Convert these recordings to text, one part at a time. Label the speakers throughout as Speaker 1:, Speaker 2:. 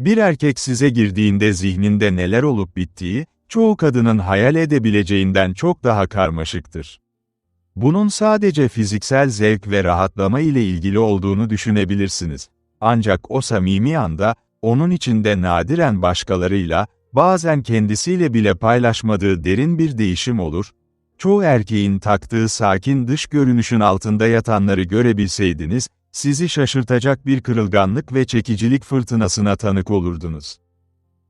Speaker 1: Bir erkek size girdiğinde zihninde neler olup bittiği, çoğu kadının hayal edebileceğinden çok daha karmaşıktır. Bunun sadece fiziksel zevk ve rahatlama ile ilgili olduğunu düşünebilirsiniz. Ancak o samimi anda, onun içinde nadiren başkalarıyla, bazen kendisiyle bile paylaşmadığı derin bir değişim olur. Çoğu erkeğin taktığı sakin dış görünüşün altında yatanları görebilseydiniz, sizi şaşırtacak bir kırılganlık ve çekicilik fırtınasına tanık olurdunuz.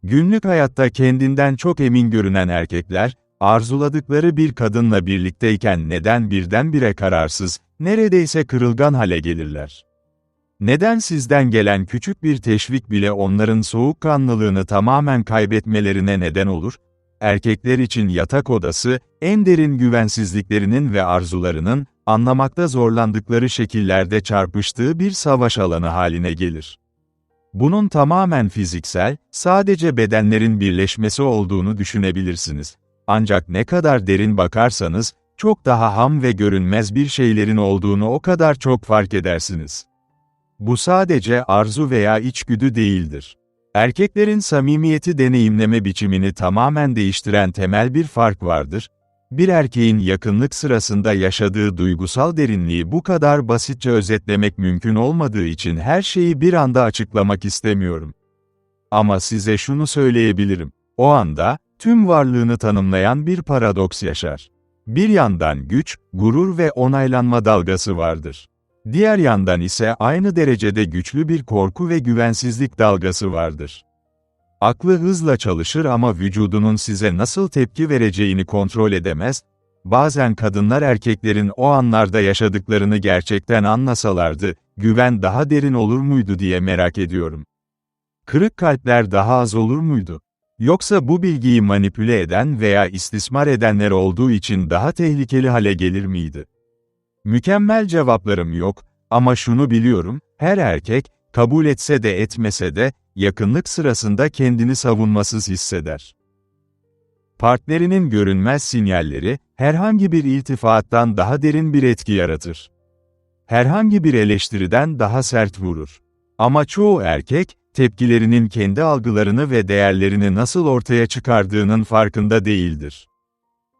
Speaker 1: Günlük hayatta kendinden çok emin görünen erkekler, arzuladıkları bir kadınla birlikteyken neden birdenbire kararsız, neredeyse kırılgan hale gelirler? Neden sizden gelen küçük bir teşvik bile onların soğukkanlılığını tamamen kaybetmelerine neden olur? Erkekler için yatak odası, en derin güvensizliklerinin ve arzularının, anlamakta zorlandıkları şekillerde çarpıştığı bir savaş alanı haline gelir. Bunun tamamen fiziksel, sadece bedenlerin birleşmesi olduğunu düşünebilirsiniz. Ancak ne kadar derin bakarsanız, çok daha ham ve görünmez bir şeylerin olduğunu o kadar çok fark edersiniz. Bu sadece arzu veya içgüdü değildir. Erkeklerin samimiyeti deneyimleme biçimini tamamen değiştiren temel bir fark vardır. Bir erkeğin yakınlık sırasında yaşadığı duygusal derinliği bu kadar basitçe özetlemek mümkün olmadığı için her şeyi bir anda açıklamak istemiyorum. Ama size şunu söyleyebilirim. O anda, tüm varlığını tanımlayan bir paradoks yaşar. Bir yandan güç, gurur ve onaylanma dalgası vardır. Diğer yandan ise aynı derecede güçlü bir korku ve güvensizlik dalgası vardır. Aklı hızla çalışır ama vücudunun size nasıl tepki vereceğini kontrol edemez, bazen kadınlar erkeklerin o anlarda yaşadıklarını gerçekten anlasalardı, güven daha derin olur muydu diye merak ediyorum. Kırık kalpler daha az olur muydu? Yoksa bu bilgiyi manipüle eden veya istismar edenler olduğu için daha tehlikeli hale gelir miydi? Mükemmel cevaplarım yok ama şunu biliyorum, her erkek, kabul etse de etmese de, yakınlık sırasında kendini savunmasız hisseder. Partnerinin görünmez sinyalleri, herhangi bir iltifattan daha derin bir etki yaratır. Herhangi bir eleştiriden daha sert vurur. Ama çoğu erkek, tepkilerinin kendi algılarını ve değerlerini nasıl ortaya çıkardığının farkında değildir.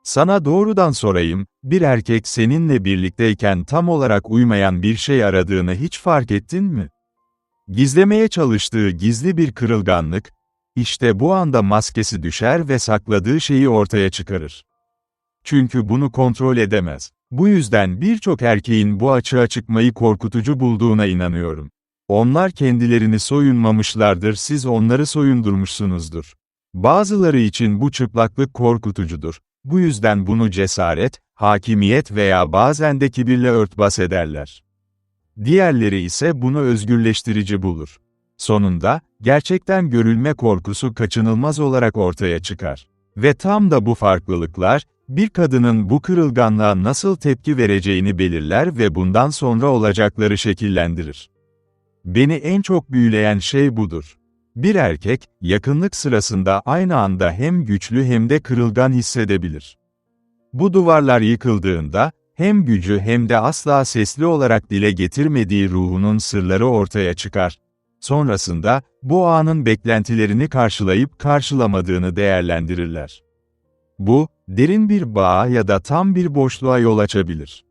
Speaker 1: Sana doğrudan sorayım, bir erkek seninle birlikteyken tam olarak uymayan bir şey aradığını hiç fark ettin mi? Gizlemeye çalıştığı gizli bir kırılganlık, işte bu anda maskesi düşer ve sakladığı şeyi ortaya çıkarır. Çünkü bunu kontrol edemez. Bu yüzden birçok erkeğin bu açığa çıkmayı korkutucu bulduğuna inanıyorum. Onlar kendilerini soyunmamışlardır, siz onları soyundurmuşsunuzdur. Bazıları için bu çıplaklık korkutucudur. Bu yüzden bunu cesaret, hakimiyet veya bazen de kibirle örtbas ederler. Diğerleri ise bunu özgürleştirici bulur. Sonunda, gerçekten görülme korkusu kaçınılmaz olarak ortaya çıkar. Ve tam da bu farklılıklar, bir kadının bu kırılganlığa nasıl tepki vereceğini belirler ve bundan sonra olacakları şekillendirir. Beni en çok büyüleyen şey budur. Bir erkek, yakınlık sırasında aynı anda hem güçlü hem de kırılgan hissedebilir. Bu duvarlar yıkıldığında, hem gücü hem de asla sesli olarak dile getirmediği ruhunun sırları ortaya çıkar. Sonrasında, bu anın beklentilerini karşılayıp karşılamadığını değerlendirirler. Bu, derin bir bağa ya da tam bir boşluğa yol açabilir.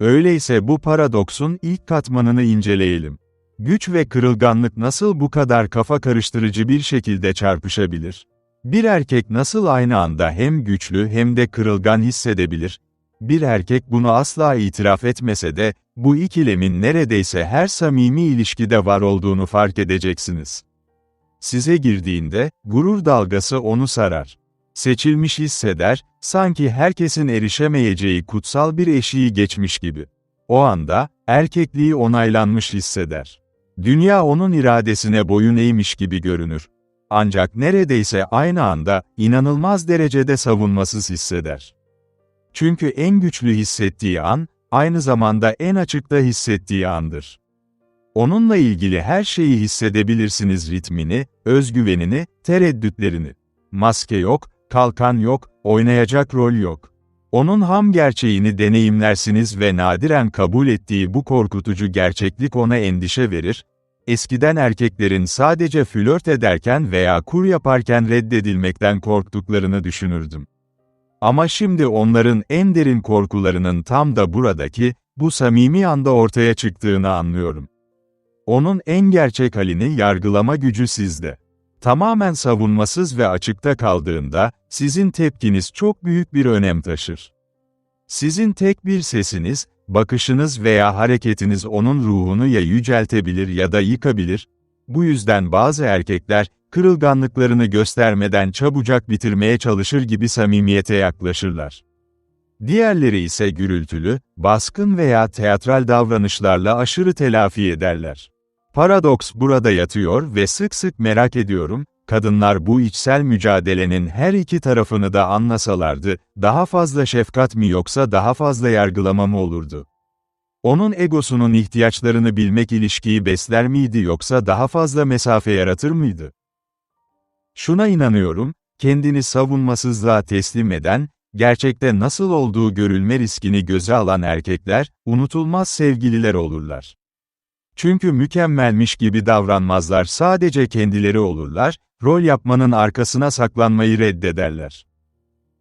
Speaker 1: Öyleyse bu paradoksun ilk katmanını inceleyelim. Güç ve kırılganlık nasıl bu kadar kafa karıştırıcı bir şekilde çarpışabilir? Bir erkek nasıl aynı anda hem güçlü hem de kırılgan hissedebilir? Bir erkek bunu asla itiraf etmese de, bu ikilemin neredeyse her samimi ilişkide var olduğunu fark edeceksiniz. Size girdiğinde, gurur dalgası onu sarar. Seçilmiş hisseder, sanki herkesin erişemeyeceği kutsal bir eşiği geçmiş gibi. O anda, erkekliği onaylanmış hisseder. Dünya onun iradesine boyun eğmiş gibi görünür. Ancak neredeyse aynı anda, inanılmaz derecede savunmasız hisseder. Çünkü en güçlü hissettiği an, aynı zamanda en açıkta hissettiği andır. Onunla ilgili her şeyi hissedebilirsiniz ritmini, özgüvenini, tereddütlerini. Maske yok, kalkan yok, oynayacak rol yok. Onun ham gerçeğini deneyimlersiniz ve nadiren kabul ettiği bu korkutucu gerçeklik ona endişe verir, eskiden erkeklerin sadece flört ederken veya kur yaparken reddedilmekten korktuklarını düşünürdüm. Ama şimdi onların en derin korkularının tam da buradaki, bu samimi anda ortaya çıktığını anlıyorum. Onun en gerçek halini yargılama gücü sizde. Tamamen savunmasız ve açıkta kaldığında, sizin tepkiniz çok büyük bir önem taşır. Sizin tek bir sesiniz, bakışınız veya hareketiniz onun ruhunu ya yüceltebilir ya da yıkabilir. Bu yüzden bazı erkekler, kırılganlıklarını göstermeden çabucak bitirmeye çalışır gibi samimiyete yaklaşırlar. Diğerleri ise gürültülü, baskın veya teatral davranışlarla aşırı telafi ederler. Paradoks burada yatıyor ve sık sık merak ediyorum, kadınlar bu içsel mücadelenin her iki tarafını da anlasalardı, daha fazla şefkat mi yoksa daha fazla yargılama mı olurdu? Onun egosunun ihtiyaçlarını bilmek ilişkiyi besler miydi yoksa daha fazla mesafe yaratır mıydı? Şuna inanıyorum, kendini savunmasızlığa teslim eden, gerçekte nasıl olduğu görülme riskini göze alan erkekler, unutulmaz sevgililer olurlar. Çünkü mükemmelmiş gibi davranmazlar sadece kendileri olurlar, rol yapmanın arkasına saklanmayı reddederler.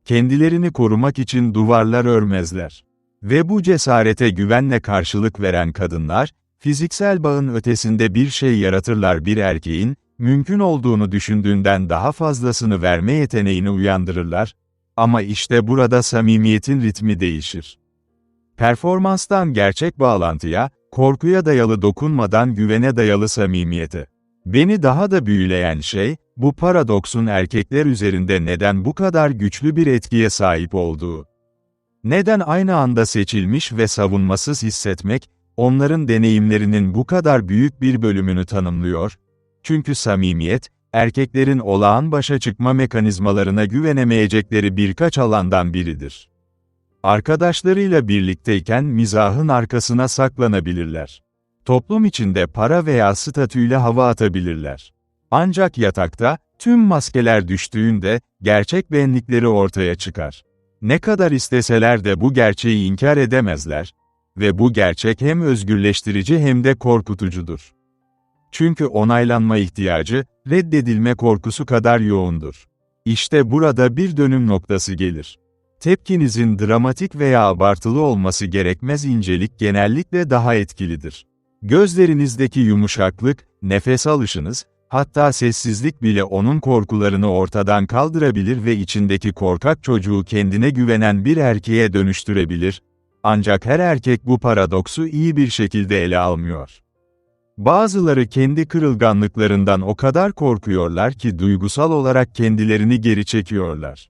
Speaker 1: Kendilerini korumak için duvarlar örmezler. Ve bu cesarete güvenle karşılık veren kadınlar, fiziksel bağın ötesinde bir şey yaratırlar bir erkeğin, mümkün olduğunu düşündüğünden daha fazlasını verme yeteneğini uyandırırlar, ama işte burada samimiyetin ritmi değişir. Performanstan gerçek bağlantıya, korkuya dayalı dokunmadan güvene dayalı samimiyete. Beni daha da büyüleyen şey, bu paradoksun erkekler üzerinde neden bu kadar güçlü bir etkiye sahip olduğu. Neden aynı anda seçilmiş ve savunmasız hissetmek, onların deneyimlerinin bu kadar büyük bir bölümünü tanımlıyor? Çünkü samimiyet, erkeklerin olağan başa çıkma mekanizmalarına güvenemeyecekleri birkaç alandan biridir. Arkadaşlarıyla birlikteyken mizahın arkasına saklanabilirler. Toplum içinde para veya statüyle hava atabilirler. Ancak yatakta, tüm maskeler düştüğünde, gerçek benlikleri ortaya çıkar. Ne kadar isteseler de bu gerçeği inkar edemezler. Ve bu gerçek hem özgürleştirici hem de korkutucudur. Çünkü onaylanma ihtiyacı, reddedilme korkusu kadar yoğundur. İşte burada bir dönüm noktası gelir. Tepkinizin dramatik veya abartılı olması gerekmez incelik genellikle daha etkilidir. Gözlerinizdeki yumuşaklık, nefes alışınız, hatta sessizlik bile onun korkularını ortadan kaldırabilir ve içindeki korkak çocuğu kendine güvenen bir erkeğe dönüştürebilir. Ancak her erkek bu paradoksu iyi bir şekilde ele almıyor. Bazıları kendi kırılganlıklarından o kadar korkuyorlar ki duygusal olarak kendilerini geri çekiyorlar.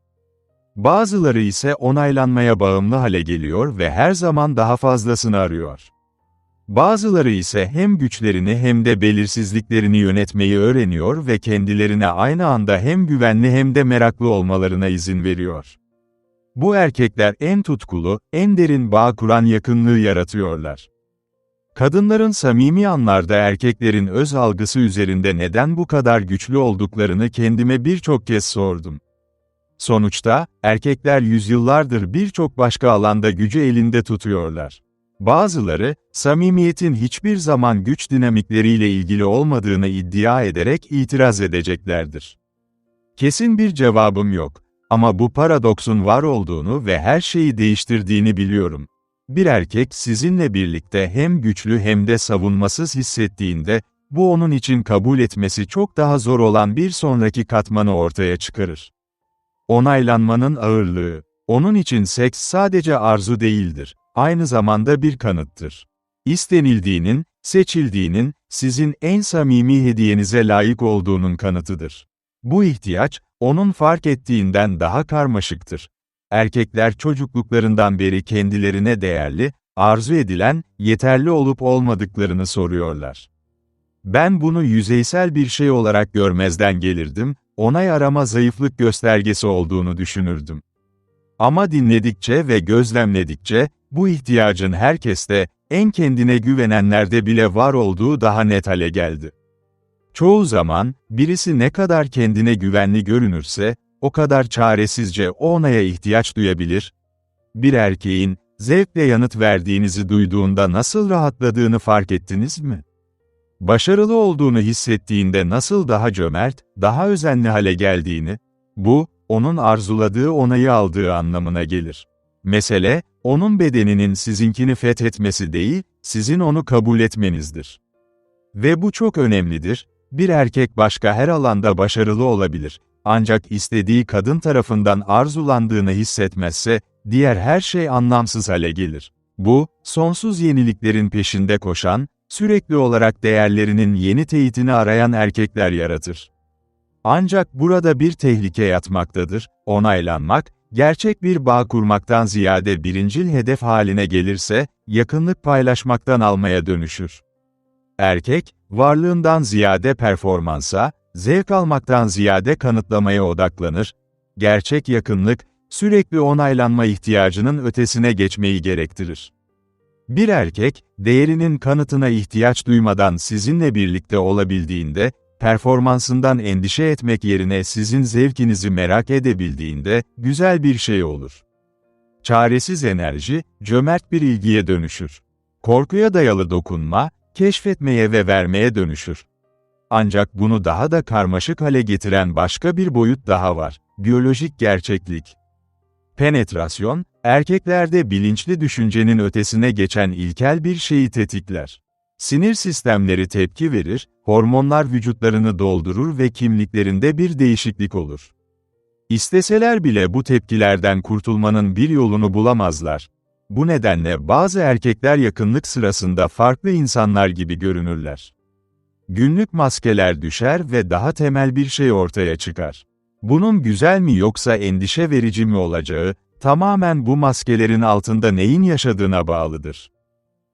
Speaker 1: Bazıları ise onaylanmaya bağımlı hale geliyor ve her zaman daha fazlasını arıyor. Bazıları ise hem güçlerini hem de belirsizliklerini yönetmeyi öğreniyor ve kendilerine aynı anda hem güvenli hem de meraklı olmalarına izin veriyor. Bu erkekler en tutkulu, en derin bağ kuran yakınlığı yaratıyorlar. Kadınların samimi anlarda erkeklerin öz algısı üzerinde neden bu kadar güçlü olduklarını kendime birçok kez sordum. Sonuçta, erkekler yüzyıllardır birçok başka alanda gücü elinde tutuyorlar. Bazıları, samimiyetin hiçbir zaman güç dinamikleriyle ilgili olmadığını iddia ederek itiraz edeceklerdir. Kesin bir cevabım yok. Ama bu paradoksun var olduğunu ve her şeyi değiştirdiğini biliyorum. Bir erkek sizinle birlikte hem güçlü hem de savunmasız hissettiğinde, bu onun için kabul etmesi çok daha zor olan bir sonraki katmanı ortaya çıkarır. Onaylanmanın ağırlığı. Onun için seks sadece arzu değildir, aynı zamanda bir kanıttır. İstenildiğinin, seçildiğinin, sizin en samimi hediyenize layık olduğunun kanıtıdır. Bu ihtiyaç, onun fark ettiğinden daha karmaşıktır. Erkekler çocukluklarından beri kendilerine değerli, arzu edilen, yeterli olup olmadıklarını soruyorlar. Ben bunu yüzeysel bir şey olarak görmezden gelirdim, onay arama zayıflık göstergesi olduğunu düşünürdüm. Ama dinledikçe ve gözlemledikçe, bu ihtiyacın herkeste, en kendine güvenenlerde bile var olduğu daha net hale geldi. Çoğu zaman, birisi ne kadar kendine güvenli görünürse, o kadar çaresizce onaya ihtiyaç duyabilir. Bir erkeğin, zevkle yanıt verdiğinizi duyduğunda nasıl rahatladığını fark ettiniz mi? Başarılı olduğunu hissettiğinde nasıl daha cömert, daha özenli hale geldiğini, bu, onun arzuladığı onayı aldığı anlamına gelir. Mesele, onun bedeninin sizinkini fethetmesi değil, sizin onu kabul etmenizdir. Ve bu çok önemlidir, bir erkek başka her alanda başarılı olabilir. Ancak istediği kadın tarafından arzulandığını hissetmezse, diğer her şey anlamsız hale gelir. Bu, sonsuz yeniliklerin peşinde koşan, sürekli olarak değerlerinin yeni teyitini arayan erkekler yaratır. Ancak burada bir tehlike yatmaktadır, onaylanmak, gerçek bir bağ kurmaktan ziyade birincil hedef haline gelirse, yakınlık paylaşmaktan almaya dönüşür. Erkek, varlığından ziyade performansa, zevk almaktan ziyade kanıtlamaya odaklanır. Gerçek yakınlık, sürekli onaylanma ihtiyacının ötesine geçmeyi gerektirir. Bir erkek, değerinin kanıtına ihtiyaç duymadan sizinle birlikte olabildiğinde, performansından endişe etmek yerine sizin zevkinizi merak edebildiğinde, güzel bir şey olur. Çaresiz enerji, cömert bir ilgiye dönüşür. Korkuya dayalı dokunma, keşfetmeye ve vermeye dönüşür. Ancak bunu daha da karmaşık hale getiren başka bir boyut daha var, biyolojik gerçeklik. Penetrasyon, erkeklerde bilinçli düşüncenin ötesine geçen ilkel bir şeyi tetikler. Sinir sistemleri tepki verir, hormonlar vücutlarını doldurur ve kimliklerinde bir değişiklik olur. İsteseler bile bu tepkilerden kurtulmanın bir yolunu bulamazlar. Bu nedenle bazı erkekler yakınlık sırasında farklı insanlar gibi görünürler. Günlük maskeler düşer ve daha temel bir şey ortaya çıkar. Bunun güzel mi yoksa endişe verici mi olacağı, tamamen bu maskelerin altında neyin yaşadığına bağlıdır.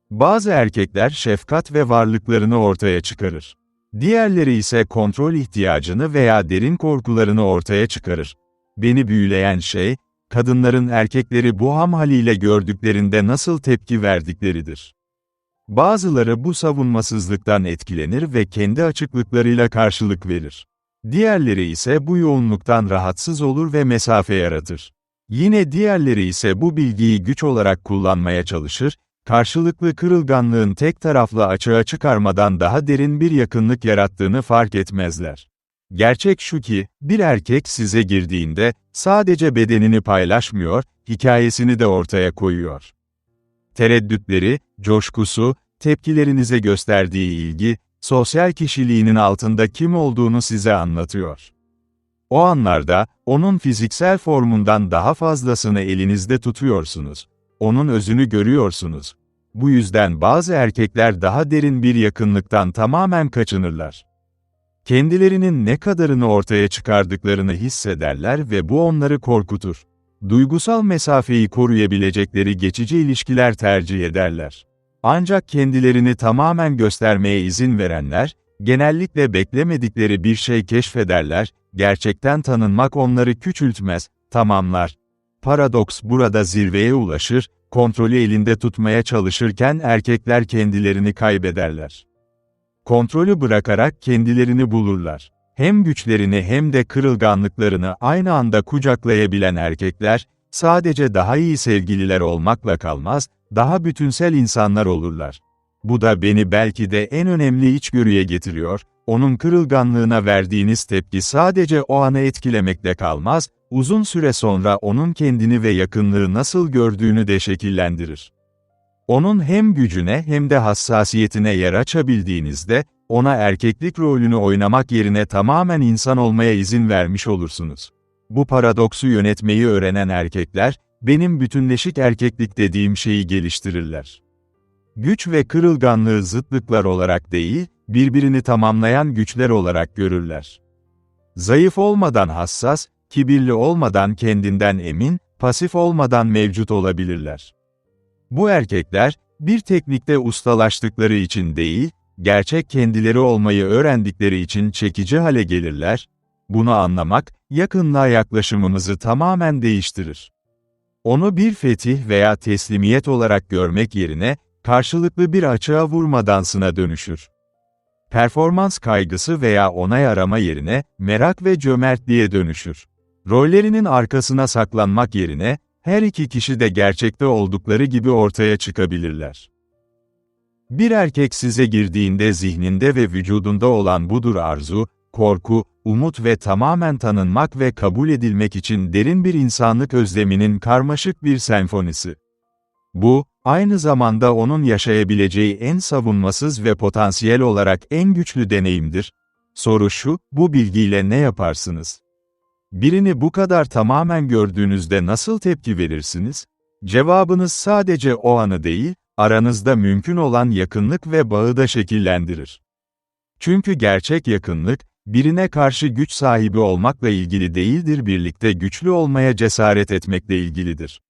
Speaker 1: Bazı erkekler şefkat ve varlıklarını ortaya çıkarır. Diğerleri ise kontrol ihtiyacını veya derin korkularını ortaya çıkarır. Beni büyüleyen şey, kadınların erkekleri bu ham haliyle gördüklerinde nasıl tepki verdikleridir. Bazıları bu savunmasızlıktan etkilenir ve kendi açıklıklarıyla karşılık verir. Diğerleri ise bu yoğunluktan rahatsız olur ve mesafe yaratır. Yine diğerleri ise bu bilgiyi güç olarak kullanmaya çalışır, karşılıklı kırılganlığın tek taraflı açığa çıkarmadan daha derin bir yakınlık yarattığını fark etmezler. Gerçek şu ki, bir erkek size girdiğinde, sadece bedenini paylaşmıyor, hikayesini de ortaya koyuyor. Tereddütleri, coşkusu, tepkilerinize gösterdiği ilgi, sosyal kişiliğinin altında kim olduğunu size anlatıyor. O anlarda, onun fiziksel formundan daha fazlasını elinizde tutuyorsunuz. Onun özünü görüyorsunuz. Bu yüzden bazı erkekler daha derin bir yakınlıktan tamamen kaçınırlar. Kendilerinin ne kadarını ortaya çıkardıklarını hissederler ve bu onları korkutur. Duygusal mesafeyi koruyabilecekleri geçici ilişkiler tercih ederler. Ancak kendilerini tamamen göstermeye izin verenler, genellikle beklemedikleri bir şey keşfederler, gerçekten tanınmak onları küçültmez, tamamlar. Paradoks burada zirveye ulaşır, kontrolü elinde tutmaya çalışırken erkekler kendilerini kaybederler. Kontrolü bırakarak kendilerini bulurlar. Hem güçlerini hem de kırılganlıklarını aynı anda kucaklayabilen erkekler, sadece daha iyi sevgililer olmakla kalmaz, daha bütünsel insanlar olurlar. Bu da beni belki de en önemli içgörüye getiriyor, onun kırılganlığına verdiğiniz tepki sadece o anı etkilemekle kalmaz, uzun süre sonra onun kendini ve yakınlığı nasıl gördüğünü de şekillendirir. Onun hem gücüne hem de hassasiyetine yer açabildiğinizde, ona erkeklik rolünü oynamak yerine tamamen insan olmaya izin vermiş olursunuz. Bu paradoksu yönetmeyi öğrenen erkekler, benim bütünleşik erkeklik dediğim şeyi geliştirirler. Güç ve kırılganlığı zıtlıklar olarak değil, birbirini tamamlayan güçler olarak görürler. Zayıf olmadan hassas, kibirli olmadan kendinden emin, pasif olmadan mevcut olabilirler. Bu erkekler, bir teknikte ustalaştıkları için değil, gerçek kendileri olmayı öğrendikleri için çekici hale gelirler, bunu anlamak, yakınlığa yaklaşımımızı tamamen değiştirir. Onu bir fetih veya teslimiyet olarak görmek yerine, karşılıklı bir açığa vurma dansına dönüşür. Performans kaygısı veya onay arama yerine, merak ve cömertliğe dönüşür. Rollerinin arkasına saklanmak yerine, her iki kişi de gerçekte oldukları gibi ortaya çıkabilirler. Bir erkek size girdiğinde zihninde ve vücudunda olan budur arzu, korku, umut ve tamamen tanınmak ve kabul edilmek için derin bir insanlık özleminin karmaşık bir senfonisi. Bu, aynı zamanda onun yaşayabileceği en savunmasız ve potansiyel olarak en güçlü deneyimdir. Soru şu, bu bilgiyle ne yaparsınız? Birini bu kadar tamamen gördüğünüzde nasıl tepki verirsiniz? Cevabınız sadece o anı değil, aranızda mümkün olan yakınlık ve bağı da şekillendirir. Çünkü gerçek yakınlık, birine karşı güç sahibi olmakla ilgili değildir birlikte güçlü olmaya cesaret etmekle ilgilidir.